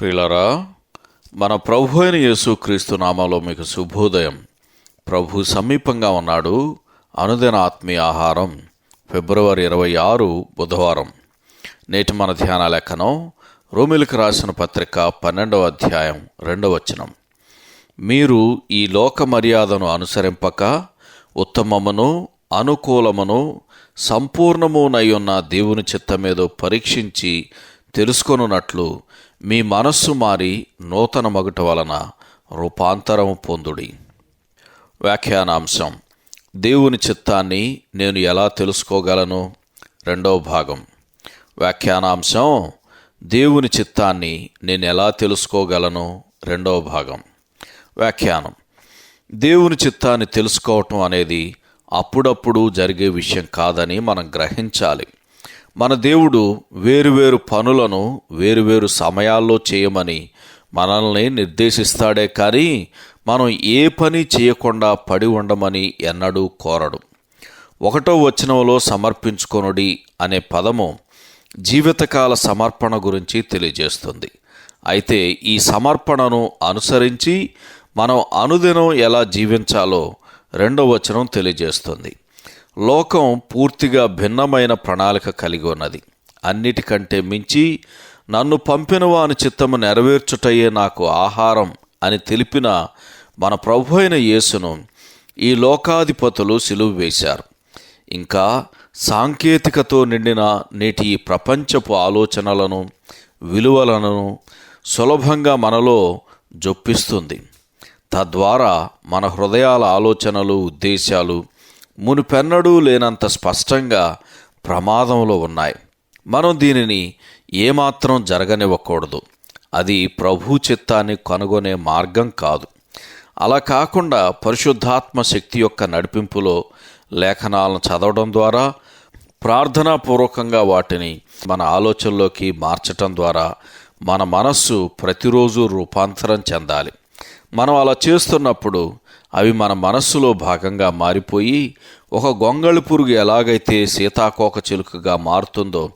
ప్రియులరా మన ప్రభు అయిన యేసుక్రీస్తు నామాలో మీకు శుభోదయం. ప్రభు సమీపంగా ఉన్నాడు. అనుదిన ఆత్మీయ ఆహారం ఫిబ్రవరి ఇరవై ఆరు బుధవారం. నేటి మన ధ్యాన లేఖనం రోమిలకు రాసిన పత్రిక పన్నెండవ అధ్యాయం రెండవ వచనం. మీరు ఈ లోక మర్యాదను అనుసరింపక ఉత్తమమును అనుకూలమును ఉన్న దేవుని చిత్తమేదో పరీక్షించి తెలుసుకొనున్నట్లు మీ మనస్సు మారి నూతన మగుట వలన రూపాంతరము పొందుడి. వ్యాఖ్యానాంశం. దేవుని చిత్తాన్ని నేను ఎలా తెలుసుకోగలను? రెండవ భాగం. వ్యాఖ్యానాంశం. దేవుని చిత్తాన్ని నేను ఎలా తెలుసుకోగలను? రెండవ భాగం. వ్యాఖ్యానం. దేవుని చిత్తాన్ని తెలుసుకోవటం అనేది అప్పుడప్పుడు జరిగే విషయం కాదని మనం గ్రహించాలి. మన దేవుడు వేరువేరు పనులను వేరువేరు సమయాల్లో చేయమని మనల్ని నిర్దేశిస్తాడే కానీ మనం ఏ పని చేయకుండా పడి ఉండమని ఎన్నడూ కోరడు. ఒకటో వచనంలో సమర్పించుకొనుడి అనే పదము జీవితకాల సమర్పణ గురించి తెలియజేస్తుంది. అయితే ఈ సమర్పణను అనుసరించి మనం అనుదినం ఎలా జీవించాలో రెండవ వచనం తెలియజేస్తుంది. లోకం పూర్తిగా భిన్నమైన ప్రణాళిక కలిగి ఉన్నది. అన్నిటికంటే మించి నన్ను పంపినవాని చిత్తము నెరవేర్చుటయే నాకు ఆహారం అని తెలిపిన మన ప్రభు అయిన యేసును ఈ లోకాధిపతులు సిలువు వేశారు. ఇంకా సాంకేతికతో నిండిన నేటి ఈ ప్రపంచపు ఆలోచనలను విలువలను సులభంగా మనలో జొప్పిస్తుంది. తద్వారా మన హృదయాల ఆలోచనలు ఉద్దేశాలు మునుపెన్నడూ లేనంత స్పష్టంగా ప్రమాదంలో ఉన్నాయి. మనం దీనిని ఏమాత్రం జరగనివ్వకూడదు. అది ప్రభు చిత్తాన్ని కనుగొనే మార్గం కాదు. అలా కాకుండా పరిశుద్ధాత్మ శక్తి యొక్క నడిపింపులో లేఖనాలను చదవడం ద్వారా ప్రార్థనాపూర్వకంగా వాటిని మన ఆలోచనలోకి మార్చటం ద్వారా మన మనస్సు ప్రతిరోజు రూపాంతరం చెందాలి. మనం అలా చేస్తున్నప్పుడు అవి మన మనస్సులో భాగంగా మారిపోయి ఒక గొంగళి పురుగు ఎలాగైతే సీతాకోక చిలుకగా మారుతుందో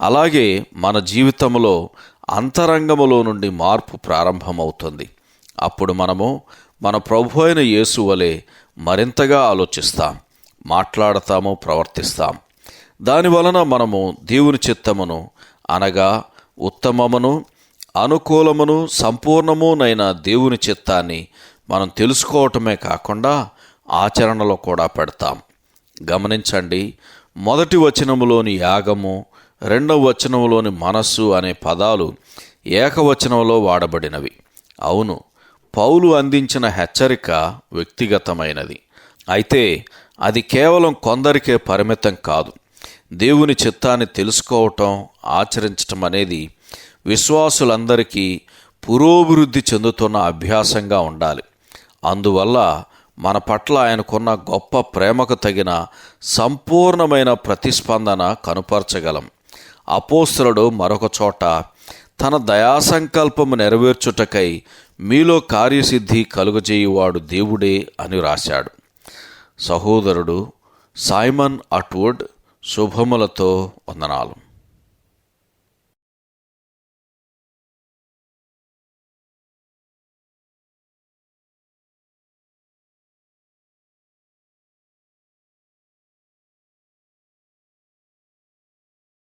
అలాగే మన జీవితంలో అంతరంగములో నుండి మార్పు ప్రారంభమవుతుంది. అప్పుడు మనము మన ప్రభు అయిన యేసు వలె మరింతగా ఆలోచిస్తాం మాట్లాడతాము ప్రవర్తిస్తాం. దాని వలన మనము దేవుని చిత్తమును అనగా ఉత్తమమును అనుకూలమును సంపూర్ణమునైన దేవుని చిత్తాన్ని మనం తెలుసుకోవటమే కాకుండా ఆచరణలో కూడా పెడతాం. గమనించండి మొదటి వచనములోని యాగము రెండవ వచనములోని మనస్సు అనే పదాలు ఏకవచనంలో వాడబడినవి. అవును పౌలు అందించిన హెచ్చరిక వ్యక్తిగతమైనది. అయితే అది కేవలం కొందరికే పరిమితం కాదు. దేవుని చిత్తాన్ని తెలుసుకోవటం ఆచరించటం అనేది విశ్వాసులందరికీ పురోభివృద్ధి చెందుతున్న అభ్యాసంగా ఉండాలి. అందువల్ల మన పట్ల ఆయనకున్న గొప్ప ప్రేమకు తగిన సంపూర్ణమైన ప్రతిస్పందన కనుపరచగలం. అపోస్తులుడు మరొక చోట తన దయాసంకల్పము నెరవేర్చుటకై మీలో కార్యసిద్ధి కలుగజేయువాడు దేవుడే అని రాశాడు. సహోదరుడు సైమన్ అట్వుడ్ శుభములతో వందనాలు.